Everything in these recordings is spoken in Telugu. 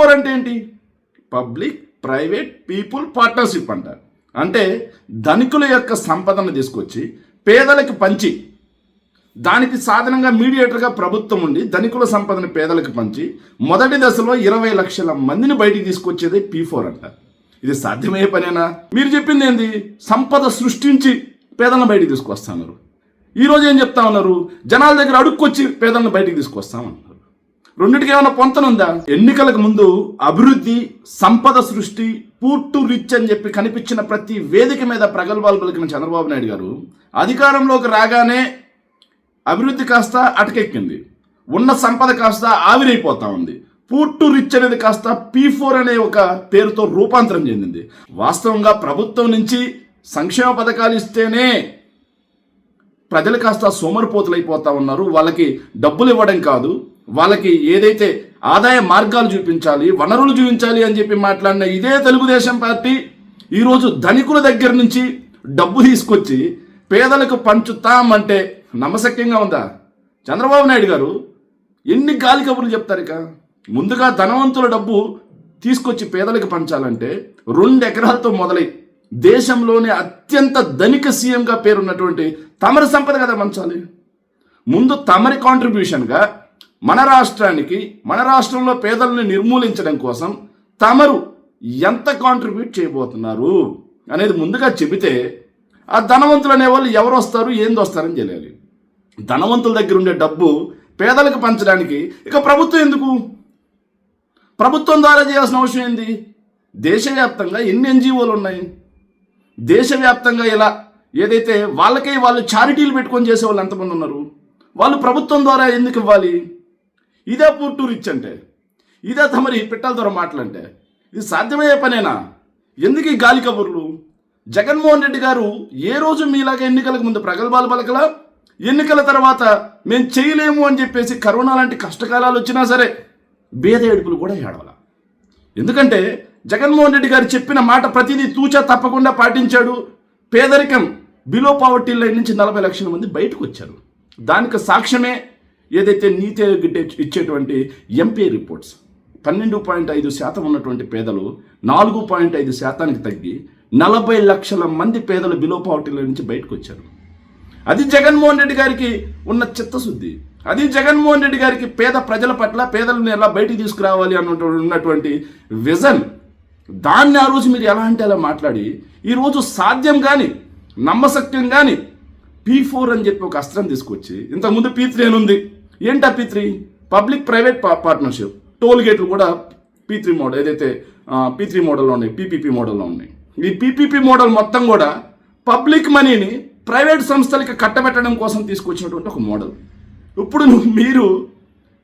ఫోర్ అంటే ఏంటి? పబ్లిక్ ప్రైవేట్ పీపుల్ పార్ట్నర్షిప్ అంటారు అంటే ధనికుల యొక్క సంపదను తీసుకొచ్చి పేదలకు పంచి దానికి సాధనంగా మీడియేటర్గా ప్రభుత్వం ఉండి ధనికుల సంపదను పేదలకు పంచి మొదటి దశలో ఇరవై లక్షల మందిని బయటికి తీసుకొచ్చేది పీ ఫోర్ అంట. ఇది సాధ్యమయ్యే పనేనా? మీరు చెప్పింది ఏంది? సంపద సృష్టించి పేదలను బయటికి తీసుకొస్తున్నారు ఈరోజు ఏం చెప్తా ఉన్నారు? జనాల దగ్గర అడుక్కొచ్చి పేదలను బయటికి తీసుకొస్తామన్నారు. రెండింటికి ఏమైనా పొంతనుందా? ఎన్నికలకు ముందు అభివృద్ధి సంపద సృష్టి పూర్టు రిచ్ అని చెప్పి కనిపించిన ప్రతి వేదిక మీద ప్రగల్భాలు పలికిన చంద్రబాబు నాయుడు గారు అధికారంలోకి రాగానే అభివృద్ధి కాస్త అటకెక్కింది. ఉన్న సంపద కాస్త ఆవిరైపోతా ఉంది. పూర్టు రిచ్ అనేది కాస్త పీ ఫోర్ అనే ఒక పేరుతో రూపాంతరం చెందింది. వాస్తవంగా ప్రభుత్వం నుంచి సంక్షేమ పథకాలు ఇస్తేనే ప్రజలు కాస్త సోమరిపోతులైపోతా ఉన్నారు. వాళ్ళకి డబ్బులు ఇవ్వడం కాదు. వాళ్ళకి ఏదైతే ఆదాయ మార్గాలు చూపించాలి వనరులు చూపించాలి అని చెప్పి మాట్లాడిన ఇదే తెలుగుదేశం పార్టీ ఈరోజు ధనికుల దగ్గర నుంచి డబ్బు తీసుకొచ్చి పేదలకు పంచుతామంటే నమ్మశక్యంగా ఉందా? చంద్రబాబు నాయుడు గారు ఎన్ని గాలి కబుర్లు చెప్తారు ఇక? ముందుగా ధనవంతుల డబ్బు తీసుకొచ్చి పేదలకు పంచాలంటే రెండు ఎకరాలతో మొదలై దేశంలోనే అత్యంత ధనిక సీఎంగా పేరున్నటువంటి తమరి సంపద కదా పంచాలి. ముందు తమరి కాంట్రిబ్యూషన్గా మన రాష్ట్రానికి మన రాష్ట్రంలో పేదలను నిర్మూలించడం కోసం తమరు ఎంత కాంట్రిబ్యూట్ చేయబోతున్నారు అనేది ముందుగా చెబితే ఆ ధనవంతులు అనేవాళ్ళు ఎవరు వస్తారు ఏంది వస్తారని తెలియాలి. ధనవంతుల దగ్గర ఉండే డబ్బు పేదలకు పంచడానికి ఇక ప్రభుత్వం ఎందుకు? ప్రభుత్వం ద్వారా చేయాల్సిన అవసరం ఏంది? దేశవ్యాప్తంగా ఎన్ని ఎన్జిఓలు ఉన్నాయి? దేశవ్యాప్తంగా ఇలా ఏదైతే వాళ్ళకే వాళ్ళు చారిటీలు పెట్టుకొని చేసే వాళ్ళు ఎంతమంది ఉన్నారు? వాళ్ళు ప్రభుత్వం ద్వారా ఎందుకు ఇవ్వాలి? ఇదే పూర్టు రిచ్ అంటే ఇదే తమరి పిట్టల ద్వారా మాటలంటే ఇది సాధ్యమయ్యే పనేనా? ఎందుకు ఈ గాలి కబుర్లు? జగన్మోహన్ రెడ్డి గారు ఏ రోజు మీలాగా ఎన్నికలకు ముందు ప్రగల్భాలు పలకల? ఎన్నికల తర్వాత మేము చేయలేము అని చెప్పేసి కరోనా లాంటి కష్టకాలాలు వచ్చినా సరే భేద ఏడుపులు కూడా ఏడవల. ఎందుకంటే జగన్మోహన్ రెడ్డి గారు చెప్పిన మాట ప్రతిదీ తూచా తప్పకుండా పాటించాడు. పేదరికం బిలో పావర్టీ లైన్ నుంచి నలభై లక్షల మంది బయటకు వచ్చారు. దానికి సాక్ష్యమే ఏదైతే నీతి ఇచ్చేటువంటి ఎంపీ రిపోర్ట్స్ పన్నెండు పాయింట్ ఐదు శాతం ఉన్నటువంటి పేదలు నాలుగు పాయింట్ ఐదు శాతానికి తగ్గి నలభై లక్షల మంది పేదలు బిలో పావర్టీ నుంచి బయటకు వచ్చారు అది జగన్మోహన్ రెడ్డి గారికి ఉన్న చిత్తశుద్ధి. అది జగన్మోహన్ రెడ్డి గారికి పేద ప్రజల పట్ల పేదలను ఎలా బయటికి తీసుకురావాలి అన్నట్టు ఉన్నటువంటి విజన్. దాన్ని ఆ రోజు మీరు ఎలా అంటే అలా మాట్లాడి ఈరోజు సాధ్యం కానీ నమ్మశక్యం కానీ పీ ఫోర్ అని చెప్పి ఒక అస్త్రం తీసుకొచ్చి ఇంతకుముందు పీ త్రీ అని ఉంది. ఏంటా P three public private partnership toll గేట్లు కూడా పీ త్రీ మోడల్ ఏదైతే పీ త్రీ మోడల్లో ఉన్నాయి పీపీపీ మోడల్లో ఉన్నాయి. ఈ పీపీపీ మోడల్ మొత్తం కూడా పబ్లిక్ మనీని ప్రైవేట్ సంస్థలకి కట్టబెట్టడం కోసం తీసుకొచ్చినటువంటి ఒక మోడల్ ఇప్పుడు నువ్వు మీరు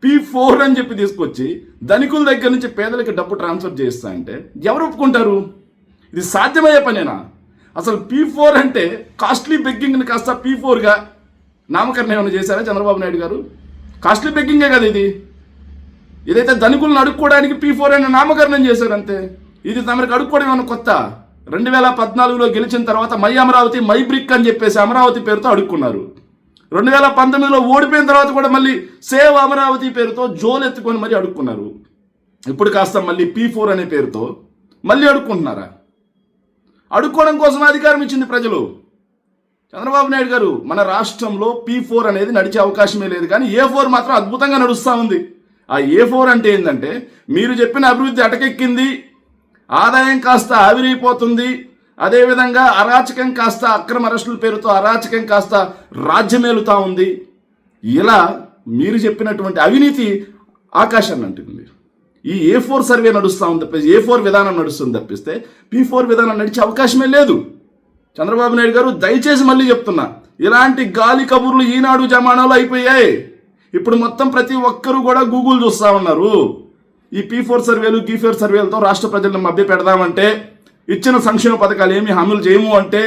పీ ఫోర్ అని చెప్పి తీసుకొచ్చి ధనికుల దగ్గర నుంచి పేదలకు డబ్బు ట్రాన్స్ఫర్ చేస్తా అంటే ఎవరు ఒప్పుకుంటారు? ఇది సాధ్యమయ్యే పనేనా? అసలు పీ ఫోర్ అంటే కాస్ట్లీ బెగ్గింగ్ని కాస్త పీ ఫోర్గా నామకరణం ఏమైనా చేశారా చంద్రబాబు నాయుడు గారు? కాస్ట్లీ బెగ్గింగే కదా ఇది. ఏదైతే ధనికులను అడుక్కోవడానికి పీ ఫోర్ అనే నామకరణం చేశారు అంతే. ఇది తమరికి అడుక్కోవడం ఏమైనా కొత్త? రెండు వేల పద్నాలుగులో గెలిచిన తర్వాత మై అమరావతి మై బ్రిక్ అని చెప్పేసి అమరావతి పేరుతో అడుక్కున్నారు. రెండు వేల పంతొమ్మిదిలో ఓడిపోయిన తర్వాత కూడా మళ్ళీ సేవ్ అమరావతి పేరుతో జోలు ఎత్తుకొని మరీ అడుక్కున్నారు. ఇప్పుడు కాస్త మళ్ళీ పీ ఫోర్ అనే పేరుతో మళ్ళీ అడుక్కుంటున్నారా? అడుక్కోవడం కోసం అధికారం ఇచ్చింది ప్రజలు. చంద్రబాబు నాయుడు గారు మన రాష్ట్రంలో పీ ఫోర్ అనేది నడిచే అవకాశమే లేదు కానీ ఏ ఫోర్ మాత్రం అద్భుతంగా నడుస్తూ ఉంది. ఆ ఏ ఫోర్ అంటే ఏంటంటే మీరు చెప్పిన అభివృద్ధి అటకెక్కింది ఆదాయం కాస్త ఆవిరైపోతుంది అదేవిధంగా అరాచకం కాస్త అక్రమ అరెస్టుల పేరుతో అరాచకం కాస్త రాజ్యమేలుతా ఉంది. ఇలా మీరు చెప్పినటువంటి అవినీతి ఆకాశాన్ని అంటుంది. ఈ ఏ ఫోర్ సర్వే నడుస్తూ ఉంది తప్పి ఏ ఫోర్ విధానం నడుస్తుంది తప్పిస్తే పీ ఫోర్ విధానం నడిచే అవకాశమే లేదు. చంద్రబాబు నాయుడు గారు దయచేసి మళ్ళీ చెప్తున్నా ఇలాంటి గాలి కబుర్లు ఈనాడు జమానాలో అయిపోయాయి. ఇప్పుడు మొత్తం ప్రతి ఒక్కరూ కూడా గూగుల్ చూస్తూ ఉన్నారు. ఈ పీ ఫోర్ సర్వేలు గీ ఫోర్ సర్వేలతో రాష్ట్ర ప్రజలను మభ్య పెడదామంటే ఇచ్చిన సంక్షేమ పథకాలు ఏమి హామీలు చేయము అంటే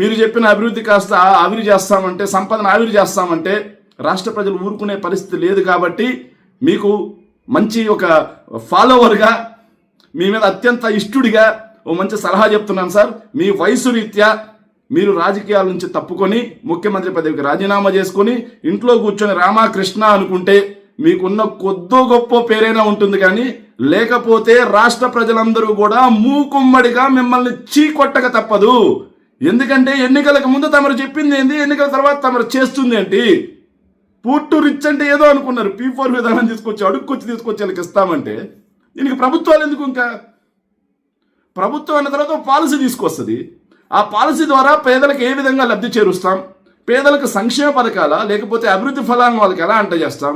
మీరు చెప్పిన అభివృద్ధి కాస్త ఆవిరి చేస్తామంటే సంపదను ఆవిరి చేస్తామంటే రాష్ట్ర ప్రజలు ఊరుకునే పరిస్థితి లేదు కాబట్టి మీకు మంచి ఒక ఫాలోవర్గా మీ మీద అత్యంత ఇష్టుడిగా ఓ మంచి సలహా చెప్తున్నాను సార్. మీ వయసు రీత్యా మీరు రాజకీయాల నుంచి తప్పుకొని ముఖ్యమంత్రి పదవికి రాజీనామా చేసుకొని ఇంట్లో కూర్చొని రామకృష్ణ అనుకుంటే మీకున్న కొద్దో గొప్ప పేరైనా ఉంటుంది కానీ లేకపోతే రాష్ట్ర ప్రజలందరూ కూడా మూకుమ్మడిగా మిమ్మల్ని చీకొట్టక తప్పదు. ఎందుకంటే ఎన్నికలకు ముందు తమరు చెప్పింది ఏంది ఎన్నికల తర్వాత తమరు చేస్తుంది ఏంటి? పూర్టు రిచ్ అంటే ఏదో అనుకున్నారు. పీ ఫోర్ విధానం తీసుకొచ్చి అడుక్కొచ్చి తీసుకొచ్చి వాళ్ళకి ఇస్తామంటే దీనికి ప్రభుత్వాలు ఎందుకు ఇంకా? ప్రభుత్వం అన్న తర్వాత పాలసీ తీసుకొస్తుంది. ఆ పాలసీ ద్వారా పేదలకు ఏ విధంగా లబ్ధి చేరుస్తాం? పేదలకు సంక్షేమ పథకాల? లేకపోతే అభివృద్ధి ఫలాలను వాళ్ళకి ఎలా అంట చేస్తాం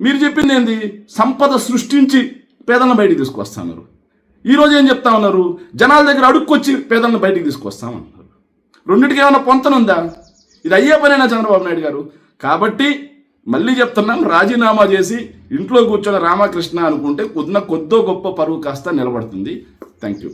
మీరు చెప్పింది ఏంది? సంపద సృష్టించి పేదలను బయటికి తీసుకొస్తున్నారు ఈరోజు ఏం చెప్తా ఉన్నారు? జనాల దగ్గర అడుక్కొచ్చి పేదలను బయటికి తీసుకొస్తామన్నారు రెండింటికి ఏమైనా పొంతనుందా? ఇది అయ్యే పనేనా చంద్రబాబు నాయుడు గారు? కాబట్టి మళ్ళీ చెప్తున్నాం రాజీనామా చేసి ఇంట్లో కూర్చొని రామకృష్ణ అనుకుంటే కొద్దిన కొద్దో గొప్ప పరువు కాస్త నిలబడుతుంది. Thank you